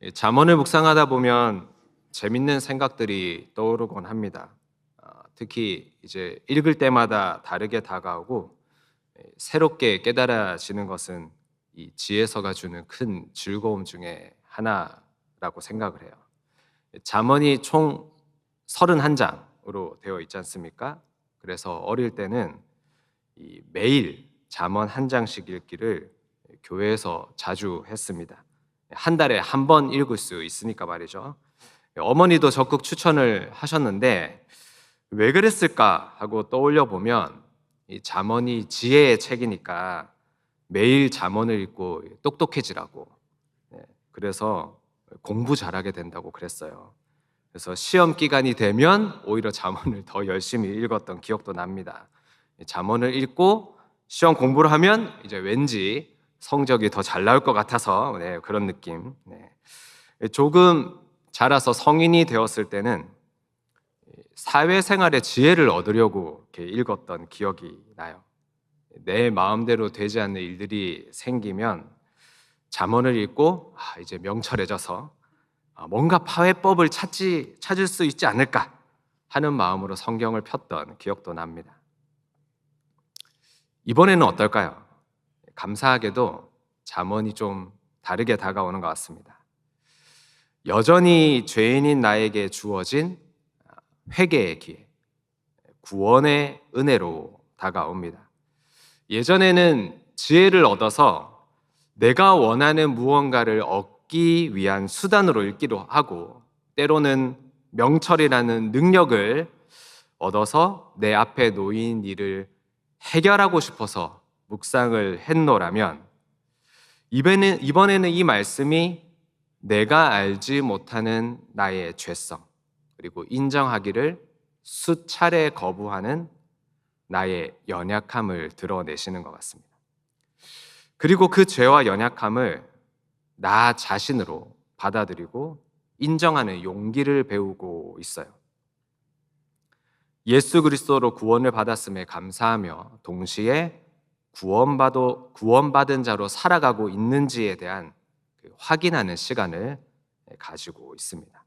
이 잠언을 묵상하다 보면 재밌는 생각들이 떠오르곤 합니다. 아, 특히 이제 읽을 때마다 다르게 다가오고 예, 새롭게 깨달아지는 것은 이 지혜서가 주는 큰 즐거움 중에 하나라고 생각을 해요. 잠언이 총 31장으로 되어 있지 않습니까? 그래서 어릴 때는 이 매일 잠언 한 장씩 읽기를 교회에서 자주 했습니다. 한 달에 한 번 읽을 수 있으니까 말이죠. 어머니도 적극 추천을 하셨는데 왜 그랬을까 하고 떠올려 보면 이 잠언이 지혜의 책이니까 매일 잠언을 읽고 똑똑해지라고 네, 그래서 공부 잘하게 된다고 그랬어요. 그래서 시험 기간이 되면 오히려 잠언을 더 열심히 읽었던 기억도 납니다. 잠언을 읽고 시험 공부를 하면 이제 왠지 성적이 더 잘 나올 것 같아서 네, 그런 느낌. 네. 조금 자라서 성인이 되었을 때는 사회생활의 지혜를 얻으려고 읽었던 기억이 나요. 내 마음대로 되지 않는 일들이 생기면 잠언을 읽고 아, 이제 명철해져서 아, 뭔가 파회법을 찾지 찾을 수 있지 않을까 하는 마음으로 성경을 폈던 기억도 납니다. 이번에는 어떨까요? 감사하게도 잠언이 좀 다르게 다가오는 것 같습니다. 여전히 죄인인 나에게 주어진 회개의 기회, 구원의 은혜로 다가옵니다. 예전에는 지혜를 얻어서 내가 원하는 무언가를 얻기 위한 수단으로 읽기도 하고 때로는 명철이라는 능력을 얻어서 내 앞에 놓인 일을 해결하고 싶어서 묵상을 했노라면 이번에는, 이번에는 이 말씀이 내가 알지 못하는 나의 죄성 그리고 인정하기를 수차례 거부하는 나의 연약함을 드러내시는 것 같습니다. 그리고 그 죄와 연약함을 나 자신으로 받아들이고 인정하는 용기를 배우고 있어요. 예수 그리스도로 구원을 받았음에 감사하며 동시에 구원받아, 구원받은 자로 살아가고 있는지에 대한 그 확인하는 시간을 가지고 있습니다.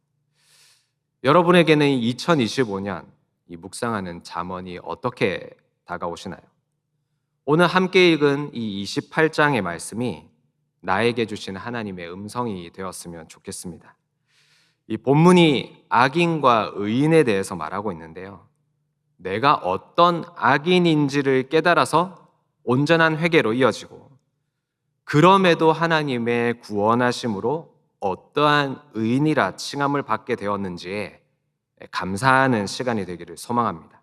여러분에게는 2025년 이 묵상하는 잠언이 어떻게 다가오시나요? 오늘 함께 읽은 이 28장의 말씀이 나에게 주신 하나님의 음성이 되었으면 좋겠습니다. 이 본문이 악인과 의인에 대해서 말하고 있는데요. 내가 어떤 악인인지를 깨달아서 온전한 회개로 이어지고 그럼에도 하나님의 구원하심으로 어떠한 의인이라 칭함을 받게 되었는지에 감사하는 시간이 되기를 소망합니다.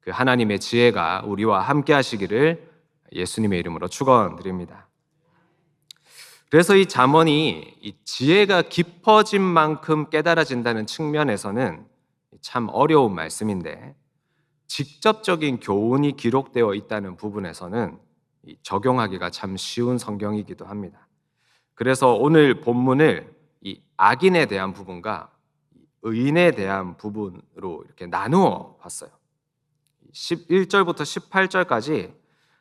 그 하나님의 지혜가 우리와 함께 하시기를 예수님의 이름으로 축원드립니다. 그래서 이 잠언이 이 지혜가 깊어진 만큼 깨달아진다는 측면에서는 참 어려운 말씀인데 직접적인 교훈이 기록되어 있다는 부분에서는 적용하기가 참 쉬운 성경이기도 합니다. 그래서 오늘 본문을 이 악인에 대한 부분과 의인에 대한 부분으로 이렇게 나누어 봤어요. 11절부터 18절까지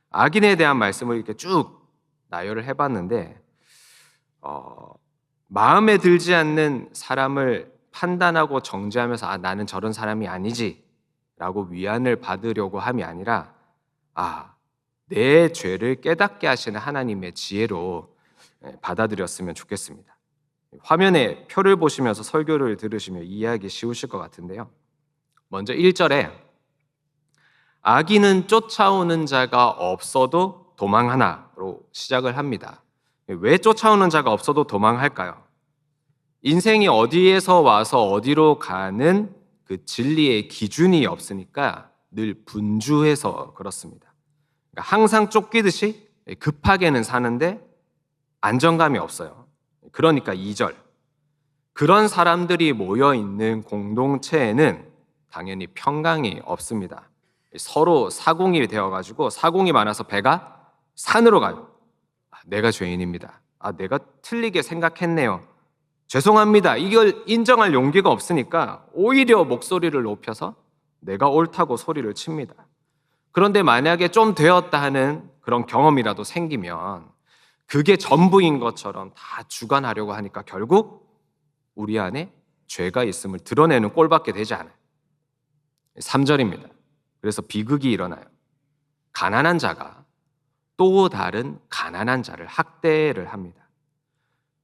악인에 대한 말씀을 이렇게 쭉 나열을 해봤는데 어, 마음에 들지 않는 사람을 판단하고 정죄하면서 아 나는 저런 사람이 아니지 라고 위안을 받으려고 함이 아니라 아 내 죄를 깨닫게 하시는 하나님의 지혜로 예, 받아들였으면 좋겠습니다. 화면에 표를 보시면서 설교를 들으시면 이해하기 쉬우실 것 같은데요. 먼저 1절에 악인은 쫓아오는 자가 없어도 도망하나로 시작을 합니다. 왜 쫓아오는 자가 없어도 도망할까요? 인생이 어디에서 와서 어디로 가는 그 진리의 기준이 없으니까 늘 분주해서 그렇습니다. 그러니까 항상 쫓기듯이 급하게는 사는데 안정감이 없어요. 그러니까 2절. 그런 사람들이 모여 있는 공동체에는 당연히 평강이 없습니다. 서로 사공이 되어가지고 사공이 많아서 배가 산으로 가요. 아, 내가 죄인입니다. 아, 내가 틀리게 생각했네요. 죄송합니다. 이걸 인정할 용기가 없으니까 오히려 목소리를 높여서 내가 옳다고 소리를 칩니다. 그런데 만약에 좀 되었다 하는 그런 경험이라도 생기면 그게 전부인 것처럼 다 주관하려고 하니까 결국 우리 안에 죄가 있음을 드러내는 꼴밖에 되지 않아요. 3절입니다. 그래서 비극이 일어나요. 가난한 자가 또 다른 가난한 자를 학대를 합니다.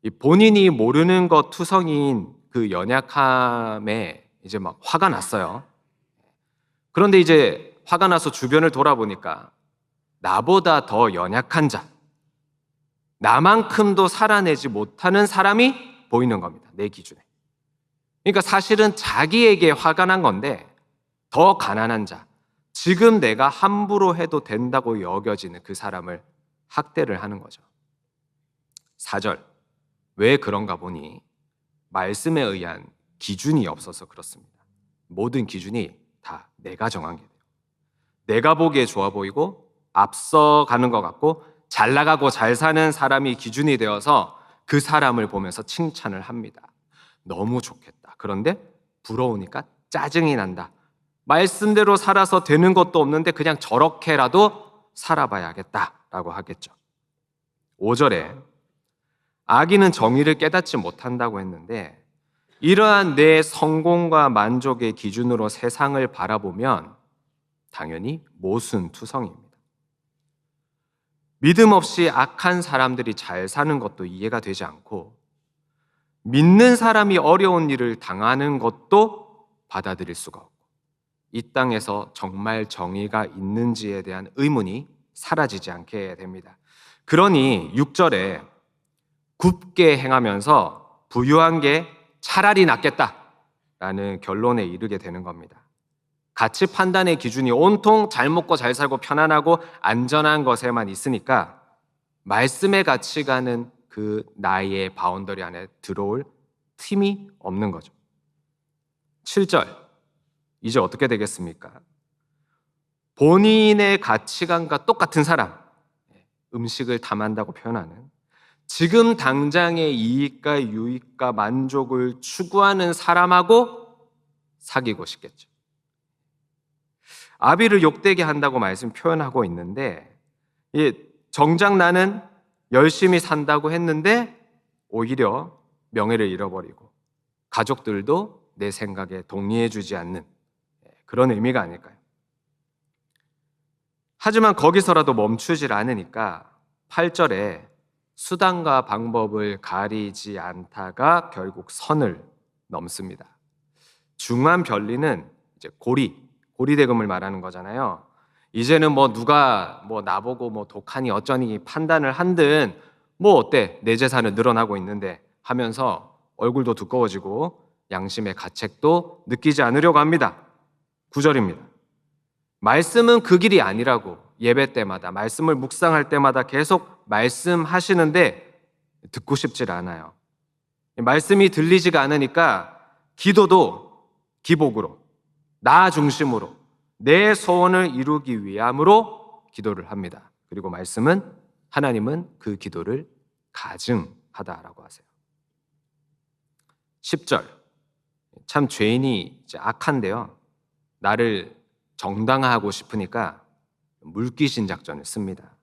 이 본인이 모르는 것 투성이인 그 연약함에 이제 막 화가 났어요. 그런데 이제 화가 나서 주변을 돌아보니까 나보다 더 연약한 자, 나만큼도 살아내지 못하는 사람이 보이는 겁니다. 내 기준에. 그러니까 사실은 자기에게 화가 난 건데 더 가난한 자, 지금 내가 함부로 해도 된다고 여겨지는 그 사람을 학대를 하는 거죠. 4절. 왜 그런가 보니 말씀에 의한 기준이 없어서 그렇습니다. 모든 기준이 다 내가 정한 게 돼요. 내가 보기에 좋아 보이고 앞서가는 것 같고 잘 나가고 잘 사는 사람이 기준이 되어서 그 사람을 보면서 칭찬을 합니다. 너무 좋겠다. 그런데 부러우니까 짜증이 난다. 말씀대로 살아서 되는 것도 없는데 그냥 저렇게라도 살아봐야겠다라고 하겠죠. 5절에 아기는 정의를 깨닫지 못한다고 했는데 이러한 내 성공과 만족의 기준으로 세상을 바라보면 당연히 모순투성입니다. 믿음 없이 악한 사람들이 잘 사는 것도 이해가 되지 않고 믿는 사람이 어려운 일을 당하는 것도 받아들일 수가 없고 이 땅에서 정말 정의가 있는지에 대한 의문이 사라지지 않게 됩니다. 그러니 6절에 굽게 행하면서 부유한 게 차라리 낫겠다라는 결론에 이르게 되는 겁니다. 가치 판단의 기준이 온통 잘 먹고 잘 살고 편안하고 안전한 것에만 있으니까 말씀의 가치가는 그 나의 바운더리 안에 들어올 틈이 없는 거죠. 7절. 이제 어떻게 되겠습니까? 본인의 가치관과 똑같은 사람, 음식을 탐한다고 표현하는 지금 당장의 이익과 유익과 만족을 추구하는 사람하고 사귀고 싶겠죠. 아비를 욕되게 한다고 말씀 표현하고 있는데, 정작 나는 열심히 산다고 했는데 오히려 명예를 잃어버리고 가족들도 내 생각에 동의해주지 않는 그런 의미가 아닐까요? 하지만 거기서라도 멈추질 않으니까 8절에 수단과 방법을 가리지 않다가 결국 선을 넘습니다. 중한 변리는 이제 고리, 고리 대금을 말하는 거잖아요. 이제는 뭐 누가 뭐 나보고 뭐 독하니 어쩌니 판단을 한든 뭐 어때 내 재산은 늘어나고 있는데 하면서 얼굴도 두꺼워지고 양심의 가책도 느끼지 않으려고 합니다. 9절입니다. 말씀은 그 길이 아니라고 예배 때마다 말씀을 묵상할 때마다 계속 말씀하시는데 듣고 싶질 않아요. 말씀이 들리지가 않으니까 기도도 기복으로 나 중심으로 내 소원을 이루기 위함으로 기도를 합니다. 그리고 말씀은 하나님은 그 기도를 가증하다라고 하세요. 10절. 참 죄인이 악한데요. 나를 정당화하고 싶으니까 물귀신 작전을 씁니다.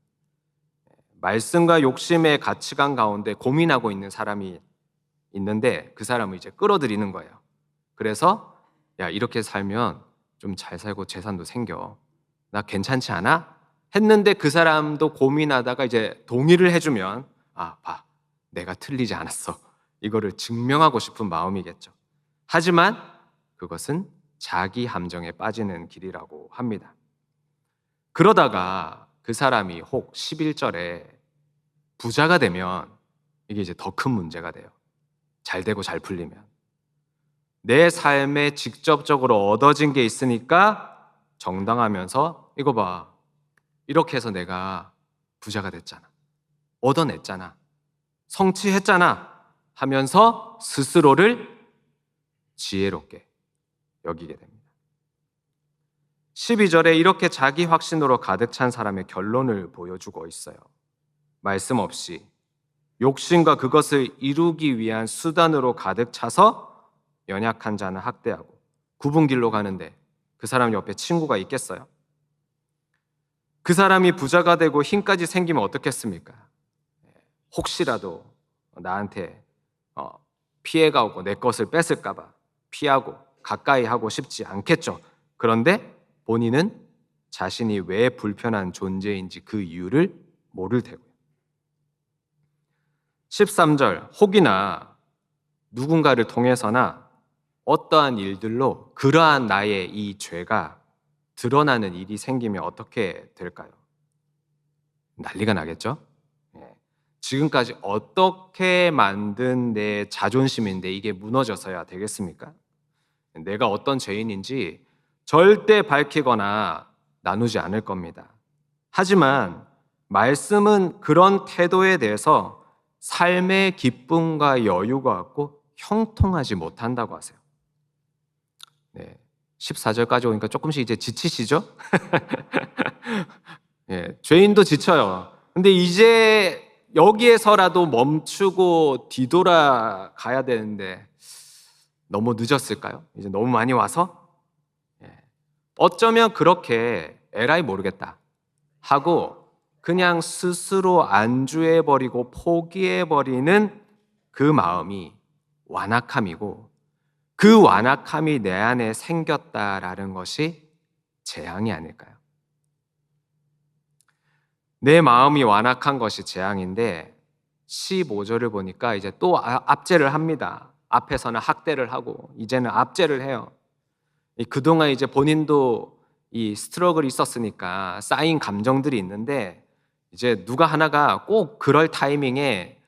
말씀과 욕심의 가치관 가운데 고민하고 있는 사람이 있는데 그 사람을 이제 끌어들이는 거예요. 그래서 야 이렇게 살면 좀 잘 살고 재산도 생겨. 나 괜찮지 않아? 했는데 그 사람도 고민하다가 이제 동의를 해주면 아 봐, 내가 틀리지 않았어. 이거를 증명하고 싶은 마음이겠죠. 하지만 그것은 자기 함정에 빠지는 길이라고 합니다. 그러다가 그 사람이 혹 11절에 부자가 되면 이게 이제 더 큰 문제가 돼요. 잘 되고 잘 풀리면. 내 삶에 직접적으로 얻어진 게 있으니까 정당하면서 이거 봐. 이렇게 해서 내가 부자가 됐잖아. 얻어냈잖아. 성취했잖아. 하면서 스스로를 지혜롭게 여기게 됩니다. 12절에 이렇게 자기 확신으로 가득 찬 사람의 결론을 보여주고 있어요. 말씀 없이 욕심과 그것을 이루기 위한 수단으로 가득 차서 연약한 자는 학대하고 굽은 길로 가는데 그 사람 옆에 친구가 있겠어요? 그 사람이 부자가 되고 힘까지 생기면 어떻겠습니까? 혹시라도 나한테 어, 피해가 오고 내 것을 뺏을까봐 피하고 가까이 하고 싶지 않겠죠. 그런데 본인은 자신이 왜 불편한 존재인지 그 이유를 모를 테고요. 13절 혹이나 누군가를 통해서나 어떠한 일들로 그러한 나의 이 죄가 드러나는 일이 생기면 어떻게 될까요? 난리가 나겠죠? 예. 지금까지 어떻게 만든 내 자존심인데 이게 무너져서야 되겠습니까? 내가 어떤 죄인인지 절대 밝히거나 나누지 않을 겁니다. 하지만 말씀은 그런 태도에 대해서 삶의 기쁨과 여유가 없고 형통하지 못한다고 하세요. 네. 14절까지 오니까 조금씩 이제 지치시죠? 예, 죄인도 지쳐요. 근데 이제 여기에서라도 멈추고 뒤돌아가야 되는데 너무 늦었을까요? 이제 너무 많이 와서? 예. 어쩌면 그렇게 에라이 모르겠다 하고 그냥 스스로 안주해버리고 포기해버리는 그 마음이 완악함이고 그 완악함이 내 안에 생겼다라는 것이 재앙이 아닐까요? 내 마음이 완악한 것이 재앙인데 15절을 보니까 이제 또 아- 압제를 합니다. 앞에서는 학대를 하고 이제는 압제를 해요. 이 그동안 이제 본인도 이 스트러글이 있었으니까 쌓인 감정들이 있는데 이제 누가 하나가 꼭 그럴 타이밍에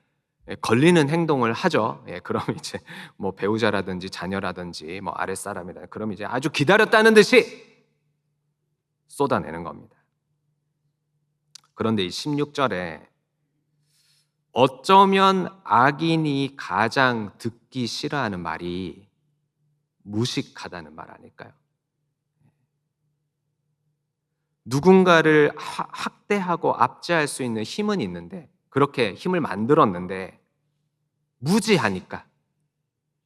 걸리는 행동을 하죠. 예, 그럼 이제 뭐 배우자라든지 자녀라든지 뭐 아랫사람이라 그럼 이제 아주 기다렸다는 듯이 쏟아내는 겁니다. 그런데 이 16절에 어쩌면 악인이 가장 듣기 싫어하는 말이 무식하다는 말 아닐까요? 누군가를 하- 학대하고 압제할 수 있는 힘은 있는데 그렇게 힘을 만들었는데 무지하니까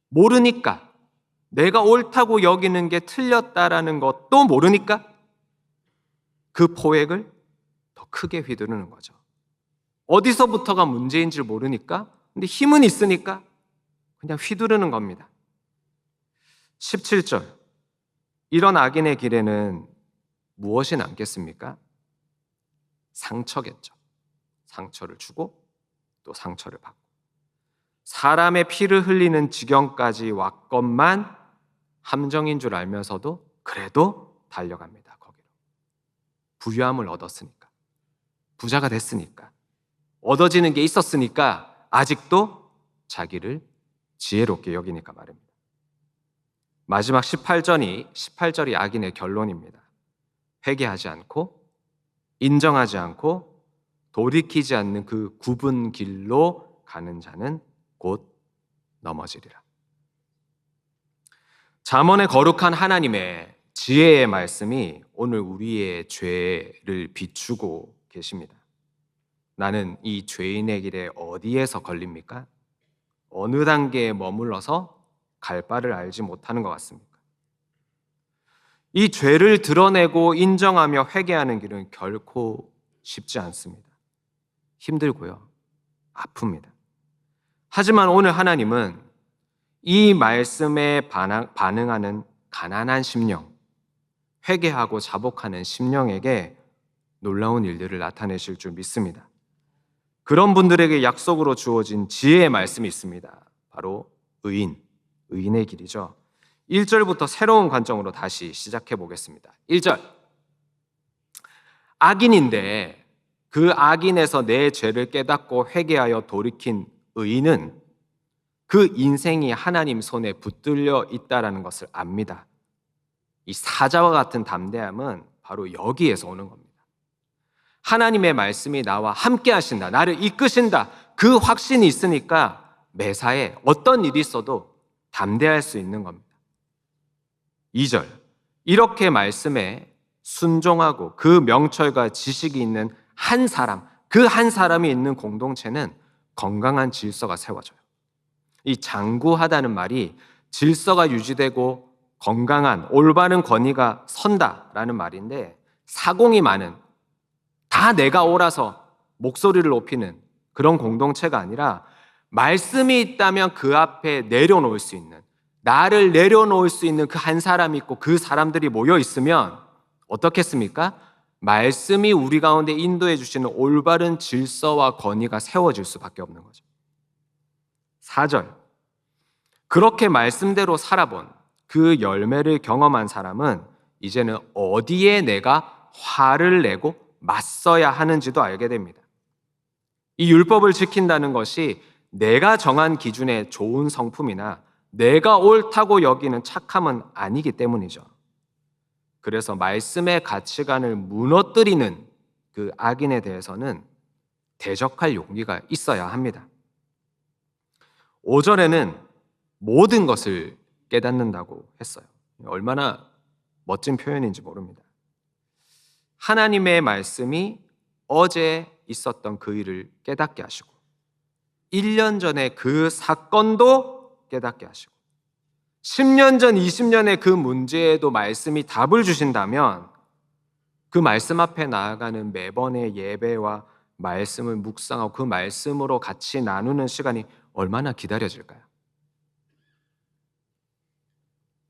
모르니까 내가 옳다고 여기는 게 틀렸다라는 것도 모르니까 그 포획을 더 크게 휘두르는 거죠. 어디서부터가 문제인지 모르니까 근데 힘은 있으니까 그냥 휘두르는 겁니다. 17절 이런 악인의 길에는 무엇이 남겠습니까? 상처겠죠. 상처를 주고 또 상처를 받고 사람의 피를 흘리는 지경까지 왔건만 함정인 줄 알면서도 그래도 달려갑니다. 거기로 부유함을 얻었으니까 부자가 됐으니까 얻어지는 게 있었으니까 아직도 자기를 지혜롭게 여기니까 말입니다. 마지막 18절이 18절이 악인의 결론입니다. 회개하지 않고 인정하지 않고 돌이키지 않는 그 굽은 길로 가는 자는 곧 넘어지리라. 잠언의 거룩한 하나님의 지혜의 말씀이 오늘 우리의 죄를 비추고 계십니다. 나는 이 죄인의 길에 어디에서 걸립니까? 어느 단계에 머물러서 갈 바를 알지 못하는 것 같습니까? 이 죄를 드러내고 인정하며 회개하는 길은 결코 쉽지 않습니다. 힘들고요. 아픕니다. 하지만 오늘 하나님은 이 말씀에 반응하는 가난한 심령, 회개하고 자복하는 심령에게 놀라운 일들을 나타내실 줄 믿습니다. 그런 분들에게 약속으로 주어진 지혜의 말씀이 있습니다. 바로 의인, 의인의 길이죠. 1절부터 새로운 관점으로 다시 시작해 보겠습니다. 1절. 악인인데 그 악인에서 내 죄를 깨닫고 회개하여 돌이킨 의인은 그 인생이 하나님 손에 붙들려 있다라는 것을 압니다. 이 사자와 같은 담대함은 바로 여기에서 오는 겁니다. 하나님의 말씀이 나와 함께 하신다. 나를 이끄신다. 그 확신이 있으니까 매사에 어떤 일이 있어도 담대할 수 있는 겁니다. 2절. 이렇게 말씀에 순종하고 그 명철과 지식이 있는 한 사람, 그 한 사람이 있는 공동체는 건강한 질서가 세워져요. 이 장구하다는 말이 질서가 유지되고 건강한 올바른 권위가 선다라는 말인데 사공이 많은 다 내가 옳아서 목소리를 높이는 그런 공동체가 아니라 말씀이 있다면 그 앞에 내려놓을 수 있는 나를 내려놓을 수 있는 그 한 사람이 있고 그 사람들이 모여 있으면 어떻겠습니까? 말씀이 우리 가운데 인도해 주시는 올바른 질서와 권위가 세워질 수밖에 없는 거죠. 4절. 그렇게 말씀대로 살아본 그 열매를 경험한 사람은 이제는 어디에 내가 화를 내고 맞서야 하는지도 알게 됩니다. 이 율법을 지킨다는 것이 내가 정한 기준의 좋은 성품이나 내가 옳다고 여기는 착함은 아니기 때문이죠. 그래서 말씀의 가치관을 무너뜨리는 그 악인에 대해서는 대적할 용기가 있어야 합니다. 5절에는 모든 것을 깨닫는다고 했어요. 얼마나 멋진 표현인지 모릅니다. 하나님의 말씀이 어제 있었던 그 일을 깨닫게 하시고 1년 전에 그 사건도 깨닫게 하시고 10년 전, 20년의 그 문제에도 말씀이 답을 주신다면 그 말씀 앞에 나아가는 매번의 예배와 말씀을 묵상하고 그 말씀으로 같이 나누는 시간이 얼마나 기다려질까요?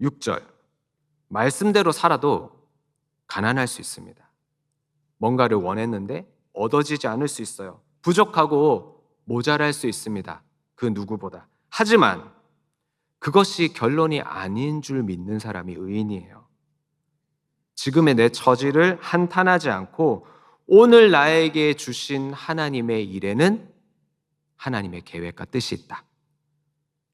6절. 말씀대로 살아도 가난할 수 있습니다. 뭔가를 원했는데 얻어지지 않을 수 있어요. 부족하고 모자랄 수 있습니다. 그 누구보다. 하지만 그것이 결론이 아닌 줄 믿는 사람이 의인이에요. 지금의 내 처지를 한탄하지 않고 오늘 나에게 주신 하나님의 일에는 하나님의 계획과 뜻이 있다.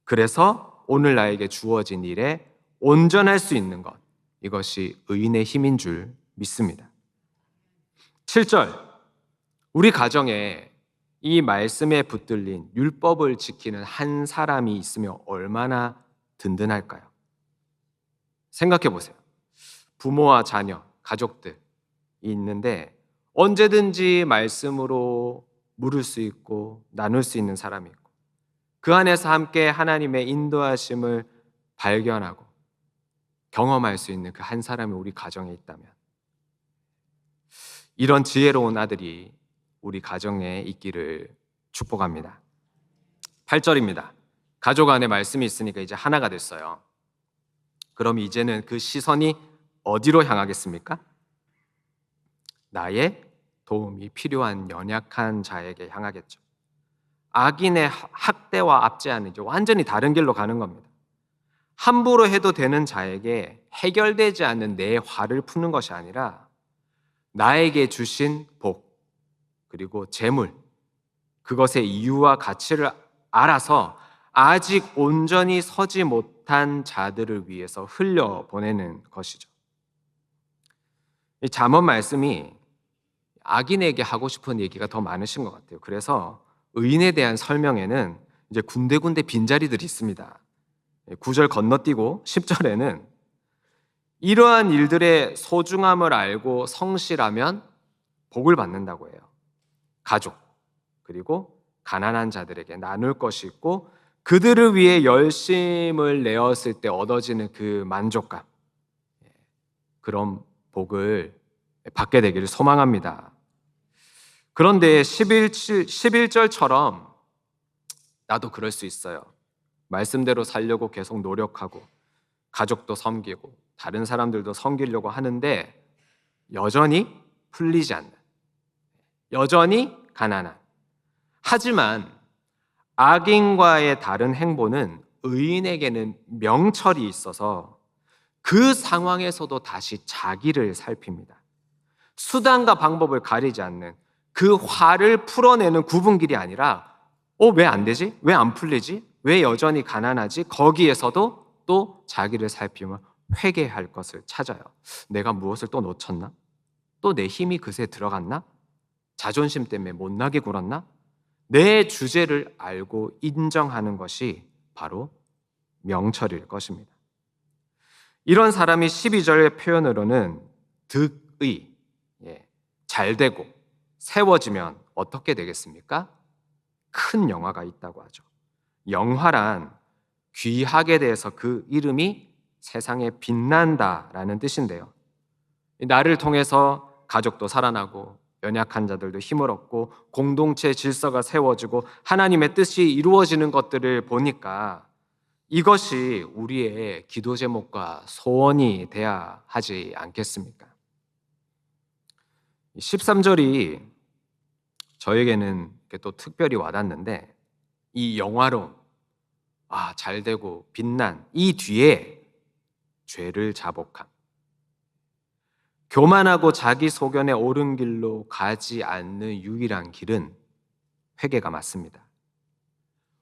그래서 오늘 나에게 주어진 일에 온전할 수 있는 것. 이것이 의인의 힘인 줄 믿습니다. 7절. 우리 가정에 이 말씀에 붙들린 율법을 지키는 한 사람이 있으면 얼마나 든든할까요? 생각해 보세요. 부모와 자녀, 가족들이 있는데 언제든지 말씀으로 물을 수 있고 나눌 수 있는 사람이 있고 그 안에서 함께 하나님의 인도하심을 발견하고 경험할 수 있는 그 한 사람이 우리 가정에 있다면 이런 지혜로운 아들이 우리 가정에 있기를 축복합니다. 8절입니다. 가족 안에 말씀이 있으니까 이제 하나가 됐어요. 그럼 이제는 그 시선이 어디로 향하겠습니까? 나의 도움이 필요한 연약한 자에게 향하겠죠. 악인의 학대와 압제하는 이제 완전히 다른 길로 가는 겁니다. 함부로 해도 되는 자에게 해결되지 않는 내 화를 푸는 것이 아니라 나에게 주신 복 그리고 재물 그것의 이유와 가치를 알아서 아직 온전히 서지 못한 자들을 위해서 흘려 보내는 것이죠. 이 잠언 말씀이 악인에게 하고 싶은 얘기가 더 많으신 것 같아요. 그래서 의인에 대한 설명에는 이제 군데군데 빈자리들이 있습니다. 9절 건너뛰고 10절에는 이러한 일들의 소중함을 알고 성실하면 복을 받는다고 해요. 가족, 그리고 가난한 자들에게 나눌 것이 있고 그들을 위해 열심을 내었을 때 얻어지는 그 만족감. 예, 그런 복을 받게 되기를 소망합니다. 그런데 11, 11절처럼 나도 그럴 수 있어요. 말씀대로 살려고 계속 노력하고 가족도 섬기고 다른 사람들도 섬기려고 하는데 여전히 풀리지 않는 여전히 가난한 하지만 악인과의 다른 행보는 의인에게는 명철이 있어서 그 상황에서도 다시 자기를 살핍니다. 수단과 방법을 가리지 않는 그 화를 풀어내는 구분길이 아니라 어, 왜 안 되지? 왜 안 풀리지? 왜 여전히 가난하지? 거기에서도 또 자기를 살피며 회개할 것을 찾아요. 내가 무엇을 또 놓쳤나? 또 내 힘이 그새 들어갔나? 자존심 때문에 못나게 굴었나? 내 주제를 알고 인정하는 것이 바로 명철일 것입니다. 이런 사람이 12절의 표현으로는 득의, 예, 잘 되고 세워지면 어떻게 되겠습니까? 큰 영화가 있다고 하죠. 영화란 귀하게 대해서 그 이름이 세상에 빛난다라는 뜻인데요. 나를 통해서 가족도 살아나고 연약한 자들도 힘을 얻고 공동체 질서가 세워지고 하나님의 뜻이 이루어지는 것들을 보니까 이것이 우리의 기도 제목과 소원이 돼야 하지 않겠습니까? 13절이 저에게는 또 특별히 와닿는데 이 영화로움, 아, 잘 되고 빛난 이 뒤에 죄를 자복함. 교만하고 자기 소견에 옳은 길로 가지 않는 유일한 길은 회개가 맞습니다.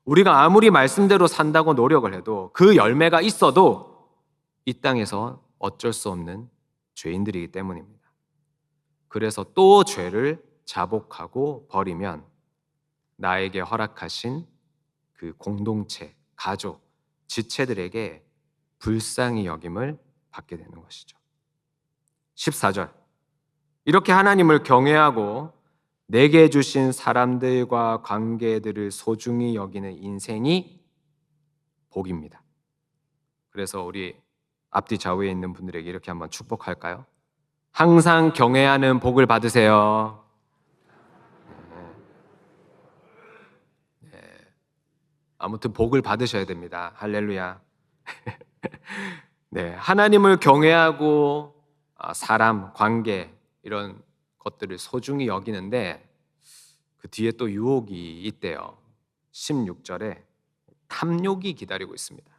우리가 아무리 말씀대로 산다고 노력을 해도 그 열매가 있어도 이 땅에서 어쩔 수 없는 죄인들이기 때문입니다. 그래서 또 죄를 자복하고 버리면 나에게 허락하신 그 공동체, 가족, 지체들에게 불쌍히 여김을 받게 되는 것이죠. 14절. 이렇게 하나님을 경외하고 내게 주신 사람들과 관계들을 소중히 여기는 인생이 복입니다. 그래서 우리 앞뒤 좌우에 있는 분들에게 이렇게 한번 축복할까요? 항상 경외하는 복을 받으세요. 네. 네. 아무튼 복을 받으셔야 됩니다. 할렐루야. 네, 하나님을 경외하고 아, 사람, 관계 이런 것들을 소중히 여기는데 그 뒤에 또 유혹이 있대요. 16절에 탐욕이 기다리고 있습니다.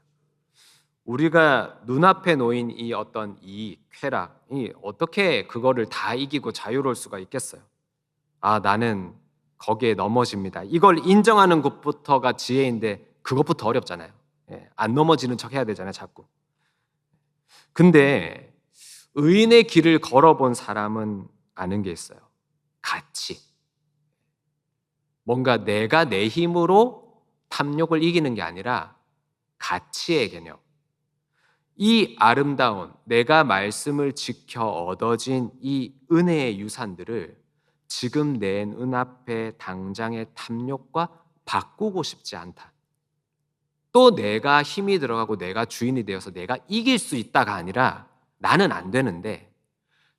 우리가 눈앞에 놓인 이 어떤 이 쾌락이 어떻게 그거를 다 이기고 자유로울 수가 있겠어요? 아, 나는 거기에 넘어집니다. 이걸 인정하는 것부터가 지혜인데 그것부터 어렵잖아요. 예, 안 넘어지는 척 해야 되잖아요, 자꾸. 근데 의인의 길을 걸어본 사람은 아는 게 있어요. 가치. 뭔가 내가 내 힘으로 탐욕을 이기는 게 아니라 가치의 개념. 이 아름다운 내가 말씀을 지켜 얻어진 이 은혜의 유산들을 지금 내 눈앞에 당장의 탐욕과 바꾸고 싶지 않다. 또 내가 힘이 들어가고 내가 주인이 되어서 내가 이길 수 있다가 아니라 나는 안 되는데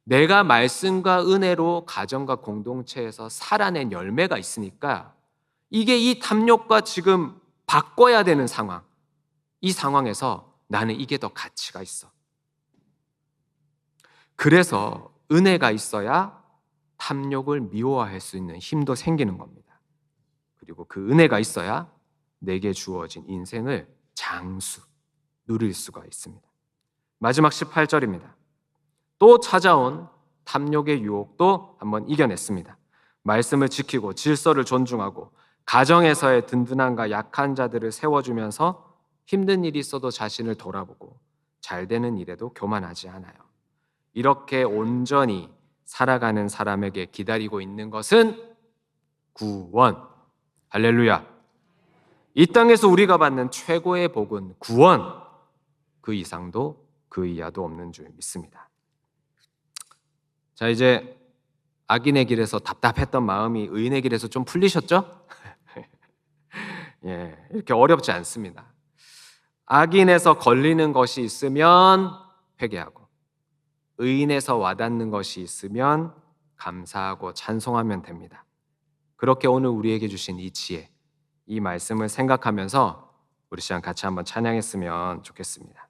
내가 말씀과 은혜로 가정과 공동체에서 살아낸 열매가 있으니까 이게 이 탐욕과 지금 바꿔야 되는 상황. 이 상황에서 나는 이게 더 가치가 있어. 그래서 은혜가 있어야 탐욕을 미워할 수 있는 힘도 생기는 겁니다. 그리고 그 은혜가 있어야 내게 주어진 인생을 장수, 누릴 수가 있습니다. 마지막 18절입니다. 또 찾아온 탐욕의 유혹도 한번 이겨냈습니다. 말씀을 지키고 질서를 존중하고 가정에서의 든든함과 약한 자들을 세워주면서 힘든 일이 있어도 자신을 돌아보고 잘 되는 일에도 교만하지 않아요. 이렇게 온전히 살아가는 사람에게 기다리고 있는 것은 구원. 할렐루야. 이 땅에서 우리가 받는 최고의 복은 구원. 그 이상도 그 이하도 없는 줄 믿습니다. 자, 이제 악인의 길에서 답답했던 마음이 의인의 길에서 좀 풀리셨죠? 예, 이렇게 어렵지 않습니다. 악인에서 걸리는 것이 있으면 회개하고 의인에서 와닿는 것이 있으면 감사하고 찬송하면 됩니다. 그렇게 오늘 우리에게 주신 이 지혜, 이 말씀을 생각하면서 우리 시간 같이 한번 찬양했으면 좋겠습니다.